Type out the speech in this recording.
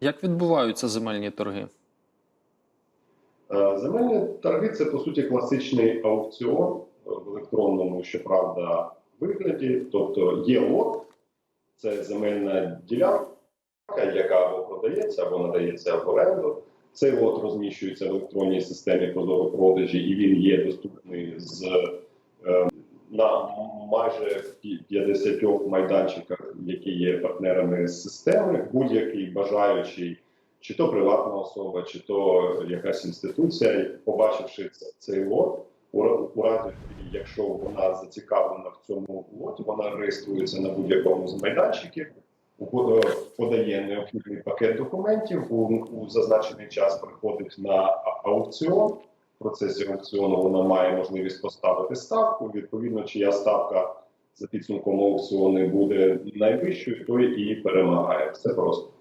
Як відбуваються земельні торги? Е, Земельні торги це по суті класичний аукціон в електронному, щоправда, вигляді. Тобто є лот, це земельна ділянка, яка або продається, або надається в оренду. Цей лот розміщується в електронній системі продажі, і він є доступний з е, на майже 50 майданчиках, які є партнерами системи. Будь-який бажаючий чи то приватна особа, чи то якась інституція, побачивши цей лот, у, ра- разі, якщо вона зацікавлена в цьому лоті, вона реєструється на будь-якому з майданчиків, подає необхідний пакет документів, у, у зазначений час приходить на аукціон. В процесі аукціону вона має можливість поставити ставку. Відповідно, чия ставка за підсумком аукціону буде найвищою, той і перемагає. Все просто.